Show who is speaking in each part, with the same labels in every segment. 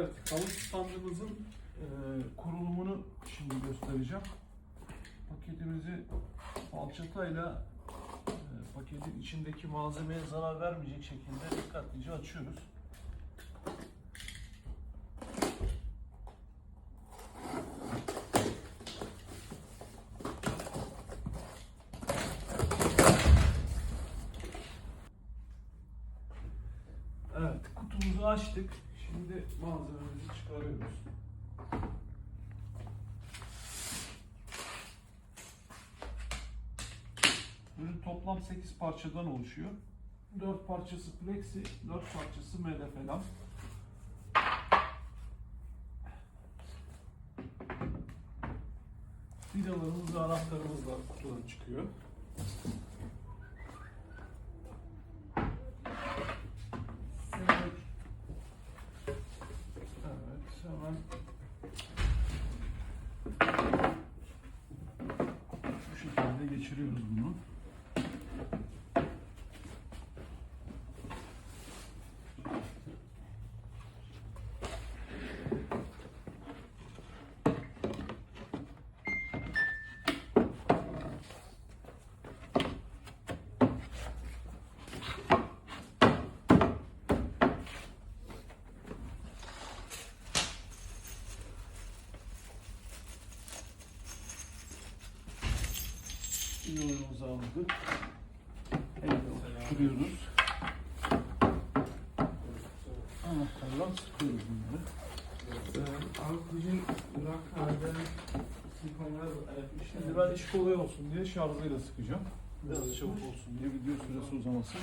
Speaker 1: Evet, halı standımızın e, kurulumunu şimdi göstereceğim. Paketimizi falçatayla e, paketin içindeki malzemeye zarar vermeyecek şekilde dikkatlice açıyoruz. Evet, kutumuzu açtık. Şimdi malzememizi çıkarıyoruz. Ürün toplam 8 parçadan oluşuyor. 4 parçası plexi, 4 parçası MDF lam. Vidalarımız ve anahtarımız da kutudan çıkıyor. Evet. Hemen bu şekilde geçiriyoruz Vidalarımızı aldık. Elle oturtuyoruz. Anahtarla sıkıyoruz bunları.
Speaker 2: Abi bugün halde sifonlar
Speaker 1: Şimdi ben iş kolay olsun diye şarjıyla sıkacağım. Biraz çabuk olsun diye video süresi uzamasın.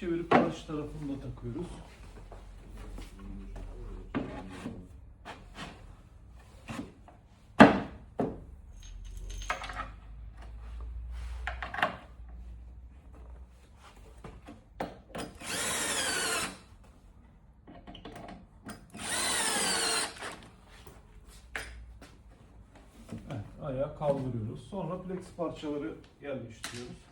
Speaker 1: Çevirip karşı tarafını da takıyoruz. Evet, ayağı kaldırıyoruz. Sonra flex parçaları yerleştiriyoruz.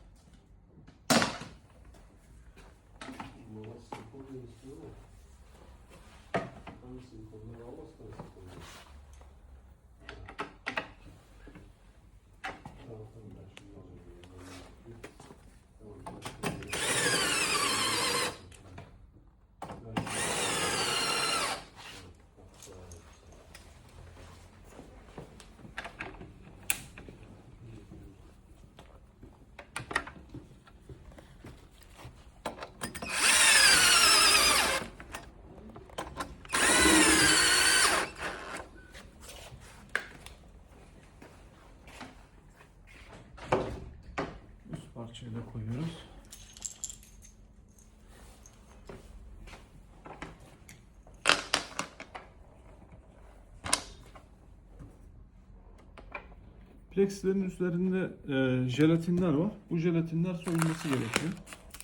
Speaker 1: Üst parçayı da koyuyoruz. Plexilerin üzerinde e, jelatinler var. Bu jelatinler soyulması gerekiyor.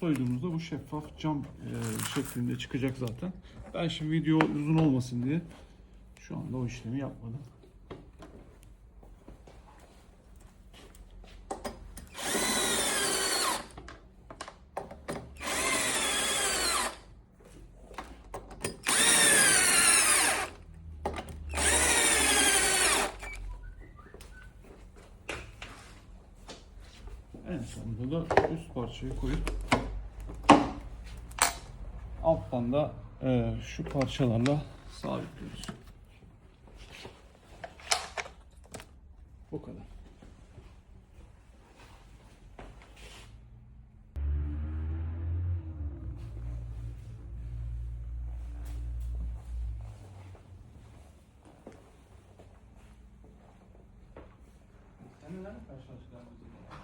Speaker 1: Soyduğumuzda bu şeffaf cam e, şeklinde çıkacak zaten. Ben şimdi video uzun olmasın diye şu anda o işlemi yapmadım. En sonunda da üst parçayı koyup alttan da e, şu parçalarla sabitliyoruz. Bu kadar.
Speaker 2: Sen neler karşılaştılar bizim?